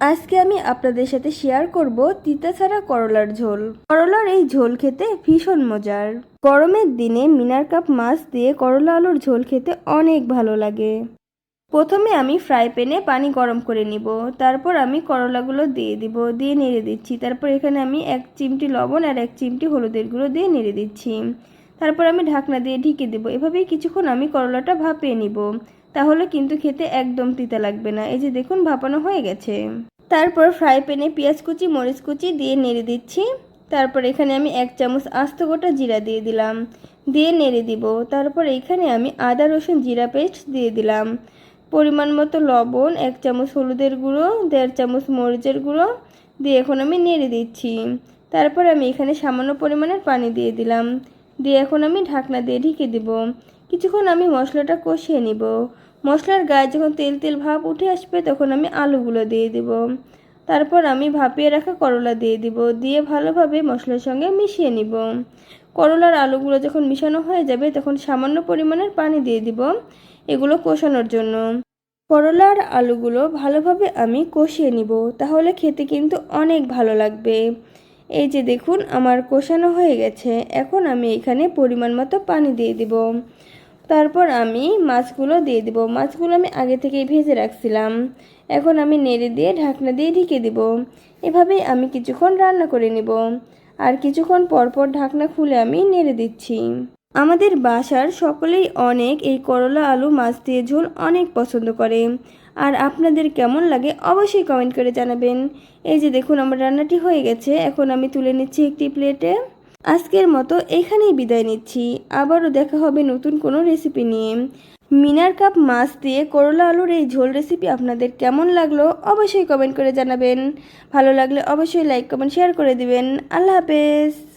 আজকে আমি আপনাদের সাথে শেয়ার করব তিতা ছাড়া করলার ঝোল। করলার এই ঝোল খেতে ভীষণ মজার। গরমের দিনে মিনার কাপ মাছ দিয়ে করলা আলুর ঝোল খেতে অনেক ভালো লাগে। প্রথমে আমি ফ্রাই প্যানে পানি গরম করে নিব। তারপর আমি করলাগুলো দিয়ে দিব, দিয়ে নেড়ে দিচ্ছি। তারপর এখানে আমি এক চিমটি লবণ আর এক চিমটি হলুদের গুঁড়ো দিয়ে নেড়ে দিচ্ছি। তারপর আমি ঢাকনা দিয়ে ঢেকে দেব। এভাবেই কিছুক্ষণ আমি করলাটা ভাপিয়ে নিব। তাহলে কিন্তু খেতে একদম তিতা লাগবে না। এই যে দেখুন, ভাপানো হয়ে গেছে। তারপর ফ্রাই প্যানে পেঁয়াজ কুচি, মরিচ কুচি দিয়ে নেড়ে দিচ্ছি। তারপর এখানে আমি এক চামচ আস্ত গোটা জিরা দিয়ে দিলাম। দিয়ে নেড়ে দিব। তারপর এখানে আমি আদা, রসুন, জিরা পেস্ট দিয়ে দিলাম। পরিমাণ মতো লবণ, এক চামচ হলুদের গুঁড়ো, দেড় চামচ মরিচের গুঁড়ো দিয়ে এখন আমি নেড়ে দিচ্ছি। তারপর আমি এখানে সামান্য পরিমাণের পানি দিয়ে দিলাম। দিয়ে এখন আমি ঢাকনা দিয়ে ঢেকে দিব। কিছুক্ষণ আমি মশলাটা কষিয়ে নিব। মশলার গায়ে যখন তেল তেল ভাপ উঠে আসবে তখন আমি আলুগুলো দিয়ে দিব। তারপর আমি ভাপিয়ে রাখা করলা দিয়ে দিব, দিয়ে ভালোভাবে মশলার সঙ্গে মিশিয়ে নিব। করলার আলুগুলো যখন মিশানো হয়ে যাবে তখন সামান্য পরিমাণের পানি দিয়ে দিব এগুলো কষানোর জন্য। করলার আলুগুলো ভালোভাবে আমি কষিয়ে নিব, তাহলে খেতে কিন্তু অনেক ভালো লাগবে। এই যে দেখুন, আমার কষানো হয়ে গেছে। এখন আমি এখানে পরিমাণ মতো পানি দিয়ে দিব। তারপর আমি মাছগুলো দিয়ে দিব। মাছগুলো আমি আগে থেকেই ভেজে রাখছিলাম। এখন আমি নেড়ে দিয়ে ঢাকনা দিয়ে ঢেকে দিব। এভাবেই আমি কিছুক্ষণ রান্না করে নেব। আর কিছুক্ষণ পরপর ঢাকনা খুলে আমি নেড়ে দিচ্ছি। আমাদের বাসার সকলেই অনেক এই করলা আলু, মাছ দিয়ে ঝোল অনেক পছন্দ করে। আর আপনাদের কেমন লাগে অবশ্যই কমেন্ট করে জানাবেন। এই যে দেখুন, আমার রান্নাটি হয়ে গেছে। এখন আমি তুলে নিচ্ছি একটি প্লেটে। আজকের মতো এখানেই বিদায় নিচ্ছি। আবারও দেখা হবে নতুন কোনো রেসিপি নিয়ে। মিনার কাপ মাছ দিয়ে করলা আলুর এই ঝোল রেসিপি আপনাদের কেমন লাগল অবশ্যই কমেন্ট করে জানাবেন। ভালো লাগলে অবশ্যই লাইক কমেন্ট শেয়ার করে দিবেন। আল্লাহ হাফেজ।